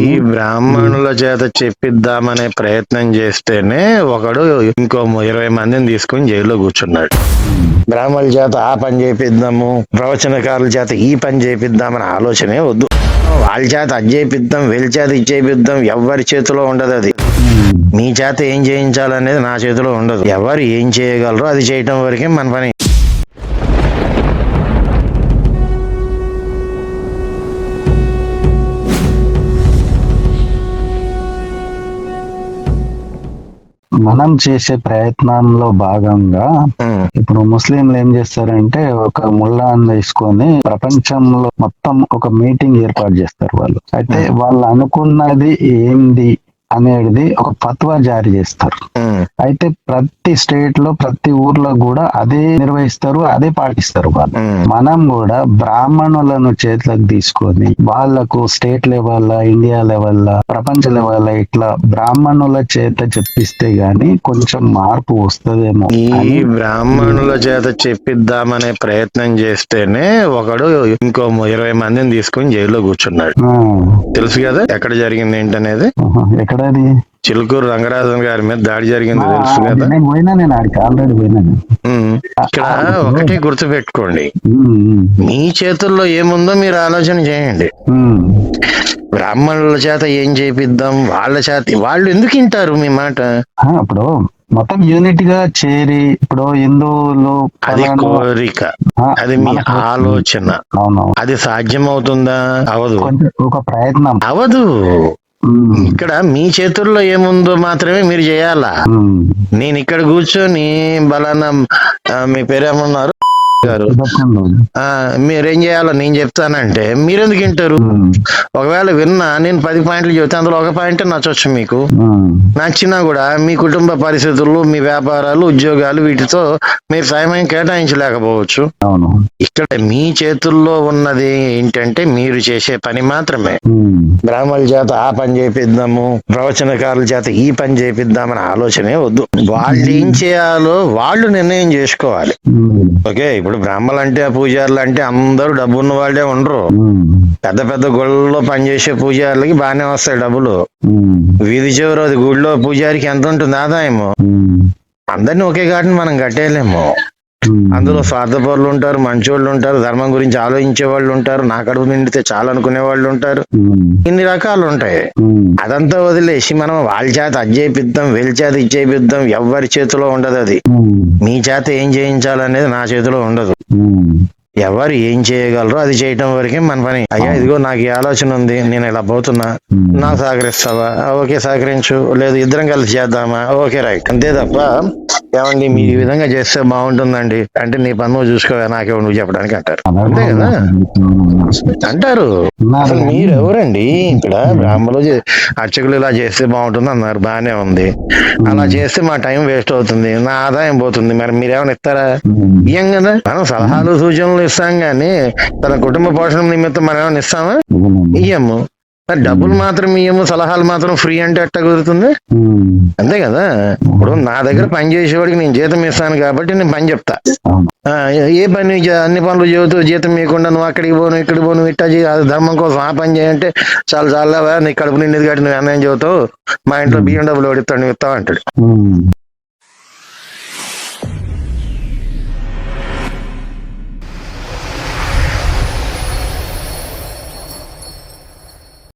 ఈ బ్రాహ్మణుల చేత చెప్పిద్దామనే ప్రయత్నం చేస్తేనే ఒకడు ఇంకో ఇరవై మందిని తీసుకుని జైల్లో కూర్చున్నాడు. బ్రాహ్మణుల చేత ఆ పని చేపిద్దాము ప్రవచనకారుల చేత ఈ పని చేపిద్దామనే ఆలోచనే వద్దు. వాళ్ళ చేత అది చేపిద్దాం వీళ్ళ చేత ఇది చేపిద్దాం ఎవరి చేతిలో ఉండదు అది. మీ చేత ఏం చేయించాలనేది నా చేతిలో ఉండదు. ఎవరు ఏం చేయగలరో అది చేయటం వరకే మన పని. మనం చేసే ప్రయత్నంలో భాగంగా ఇప్పుడు ముస్లింలు ఏం చేస్తారంటే ఒక ముల్లాన్ని తీసుకొని ప్రపంచంలో మొత్తం ఒక మీటింగ్ ఏర్పాటు చేస్తారు వాళ్ళు. అయితే వాళ్ళు అనుకున్నది ఏంది? అనేది ఒక ఫత్వా జారీ చేస్తారు. అయితే ప్రతి స్టేట్లో ప్రతి ఊర్లో కూడా అదే నిర్వహిస్తారు అదే పాటిస్తారు వాళ్ళు. మనం కూడా బ్రాహ్మణులను చేతులకు తీసుకొని వాళ్ళకు స్టేట్ లెవెల్ ఇండియా లెవెల్ ప్రపంచ లెవెల్ ఇట్లా బ్రాహ్మణుల చేత చెప్పిస్తే గాని కొంచెం మార్పు వస్తుందేమో ఈ బ్రాహ్మణుల చేత చెప్పిద్దామనే ప్రయత్నం చేస్తేనే ఒకడు ఇంకో ఇరవై మందిని తీసుకుని జైల్లో కూర్చున్నాడు. తెలుసు కదా ఎక్కడ జరిగింది ఏంటనేది? ఎక్కడది చిలుకూరు రంగరాజన్ గారి మీద దాడి జరిగింది తెలుసు అది కదా నేను పోయినా నేను ఆడికి ఆల్రెడీ పోయినాను ఉమ్. ఇక్కడ ఒకటే గుర్తుపెట్టుకోండి. మీ చేతుల్లో ఏముందో మీరు ఆలోచన చేయండి. బ్రాహ్మణుల చేత ఏం చేపిద్దాం? వాళ్ళ చేత వాళ్ళు ఎందుకు వింటారు మీ మాట? ఆ, ఇప్పుడు మొత్తం యూనిట్గా చేరి ఇప్పుడు హిందువులు అది కోరిక. అది మీ ఆలోచన. అది సాధ్యమవుతుందా? అవదు. కొంచెం ఒక ప్రయత్నం. అవదు. ఇక్కడ మీ చేతుల్లో ఏముందో మాత్రమే మీరు చేయాలా. నేను ఇక్కడ కూర్చొని బలానా మీ పేరేమన్నారు? గారు. మీరేం చేయాలో నేను చెప్తానంటే మీరెందుకు వింటారు? ఒకవేళ విన్నా నేను పది పాయింట్లు చెబితే అందులో ఒక పాయింట్ నచ్చొచ్చు మీకు. నచ్చినా కూడా మీ కుటుంబ పరిస్థితులు మీ వ్యాపారాలు ఉద్యోగాలు వీటితో మీరు సమయం కేటాయించలేకపోవచ్చు. ఇక్కడ మీ చేతుల్లో ఉన్నది ఏంటంటే మీరు చేసే పని మాత్రమే. బ్రాహ్మణుల చేత ఆ పని చేపిద్దాము ప్రవచనకారుల చేత ఈ పని చేపిద్దామనే ఆలోచనే వద్దు. వాళ్ళు ఏం చేయాలో వాళ్ళు నిర్ణయం చేసుకోవాలి. ఓకే ఇప్పుడు బ్రాహ్మణులు అంటే పూజారులు అంటే అందరూ డబ్బు ఉన్న వాళ్ళే ఉండరు. పెద్ద పెద్ద గుళ్ళలో పనిచేసే పూజారులకి బాగానే వస్తాయి డబ్బులు. వీధి చివరి గుడిలో పూజారికి ఎంత ఉంటుంది ఆదాయము? అందరిని ఒకే ఘాటుని మనం కట్టేయలేము. అందులో స్వార్థపరులు ఉంటారు మంచోళ్ళు ఉంటారు ధర్మం గురించి ఆలోచించే వాళ్ళు ఉంటారు నా కడుపు నిండితే చాలా అనుకునే వాళ్ళు ఉంటారు. ఇన్ని రకాలు ఉంటాయి. అదంతా వదిలేసి మనం వాళ్ళ చేత అది చేపిద్దాం వీళ్ళ చేత ఇది చేపిద్దాం ఎవరి చేతిలో ఉండదు అది. మీ చేత ఏం చేయించాలనేది నా చేతిలో ఉండదు. ఎవరు ఏం చేయగలరో అది చేయటం వరకే మన పని. అయ్యా ఇదిగో నాకు ఈ ఆలోచన ఉంది నేను ఇలా పోతున్నా. నాకు సహకరిస్తావా? ఓకే సహకరించు. లేదు ఇద్దరం కలిసి చేద్దామా? Okay right. అంతే తప్ప ఏమండి మీరు ఈ విధంగా చేస్తే బాగుంటుందండి. అంటే నీ పన్ను చూసుకోవా నాకే నువ్వు చెప్పడానికి అంటారు. అంతే కదా? అంటారు. అసలు మీరు ఎవరండి? ఇక్కడ బ్రాహ్మణులు చే- అర్చకులు ఇలా చేస్తే బాగుంటుంది అన్నారు బానే ఉంది. అలా చేస్తే మా టైం వేస్ట్ అవుతుంది నా ఆదాయం పోతుంది. మరి మీరేమైనా ఇస్తారా? ఇయ్యం కదా. మనం సలహాలు సూచనలు ఇస్తాం గానీ తన కుటుంబ పోషణ నిమిత్తం మనం ఏమైనా ఇస్తామా. ఇయ్యము. మరి డబ్బులు మాత్రం ఇయ్యము సలహాలు మాత్రం ఫ్రీ అంటే ఎట్ట కుదురుతుంది? అంతే కదా? ఇప్పుడు నా దగ్గర పని చేసేవాడికి నేను జీతం ఇస్తాను కాబట్టి నేను పని చెప్తా. ఏ పని అన్ని పనులు చెబుతూ జీతం ఇవ్వకుండా నువ్వు అక్కడికి పోను ఇక్కడికి పోను ఇట్టా ధర్మం కోసం ఆ పని చేయంటే చాలా చాలా నీ కడుపు నిండిది కాబట్టి నువ్వు అన్నం చెబుతావు. మా ఇంట్లో బియ్యం డబ్బులు ఓడిస్తాడు నువ్వు ఇస్తావు అంటాడు.